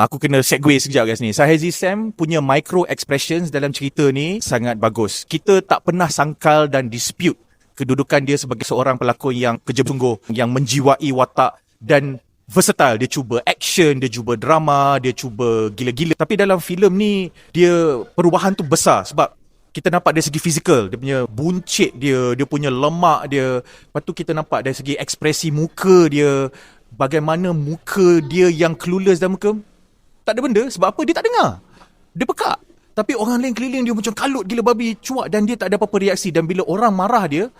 Aku kena segue sekejap guys ni. Sahazi Sam punya micro expressions dalam cerita ni sangat bagus. Kita tak pernah sangkal dan dispute kedudukan dia sebagai seorang pelakon yang kerja sungguh, yang menjiwai watak dan versatile. Dia cuba action, dia cuba drama, dia cuba gila-gila. Tapi dalam filem ni, dia perubahan tu besar sebab kita nampak dari segi fizikal, dia punya buncit dia, dia punya lemak dia. Lepas tu kita nampak dari segi ekspresi muka dia, bagaimana muka dia yang clueless dalam muka. Tak ada benda sebab apa? Dia tak dengar. Dia pekak. Tapi orang lain keliling dia macam kalut gila babi, cuak dan dia tak ada apa-apa reaksi. Dan bila orang marah dia,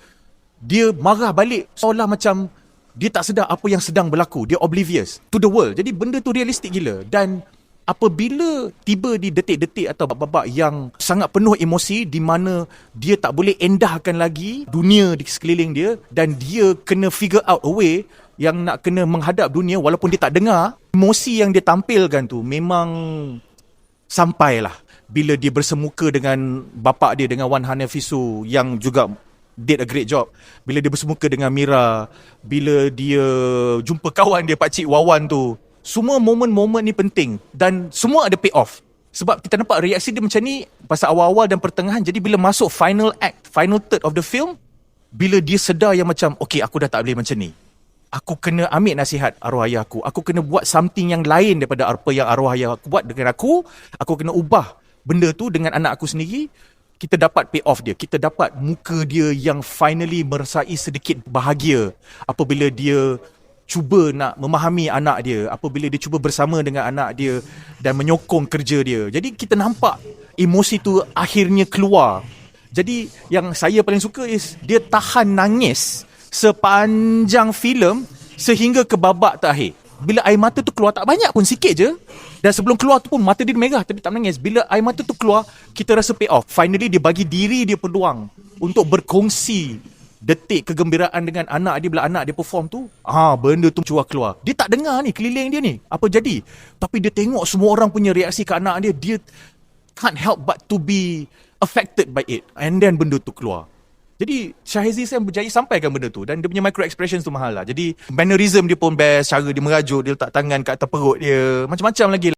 dia marah balik seolah macam dia tak sedar apa yang sedang berlaku. Dia oblivious to the world. Jadi benda tu realistik gila. Dan apabila tiba di detik-detik atau babak-babak yang sangat penuh emosi di mana dia tak boleh endahkan lagi dunia di sekeliling dia dan dia kena figure out a way yang nak kena menghadap dunia walaupun dia tak dengar emosi yang dia tampilkan tu memang sampailah bila dia bersemuka dengan bapa dia dengan Wan Hanafisu yang juga did a great job bila dia bersemuka dengan Mira bila dia jumpa kawan dia Pak Cik Wawan tu semua momen-momen ni penting dan semua ada pay off. Sebab kita nampak reaksi dia macam ni pasal awal-awal dan pertengahan. Jadi bila masuk final act, final third of the film, bila dia sedar yang macam, okay aku dah tak boleh macam ni. Aku kena ambil nasihat arwah ayah aku. Aku kena buat something yang lain daripada apa yang arwah ayah aku buat dengan aku. Aku kena ubah benda tu dengan anak aku sendiri. Kita dapat pay off dia. Kita dapat muka dia yang finally merasai sedikit bahagia apabila dia cuba nak memahami anak dia apabila dia cuba bersama dengan anak dia dan menyokong kerja dia. Jadi kita nampak emosi tu akhirnya keluar. Jadi yang saya paling suka is dia tahan nangis sepanjang filem sehingga ke babak terakhir. Bila air mata tu keluar tak banyak pun sikit je. Dan sebelum keluar tu pun mata dia merah tapi tak menangis. Bila air mata tu keluar, kita rasa pay off. Finally dia bagi diri dia peluang untuk berkongsi detik kegembiraan dengan anak dia bila anak dia perform tu ha, benda tu cuak keluar dia tak dengar ni keliling dia ni apa jadi tapi dia tengok semua orang punya reaksi ke anak dia dia can't help but to be affected by it and then benda tu keluar jadi Syahizi Sam berjaya sampaikan benda tu dan dia punya micro expressions tu mahal lah. Jadi mannerism dia pun best cara dia merajuk dia letak tangan kat atas perut dia macam-macam lagi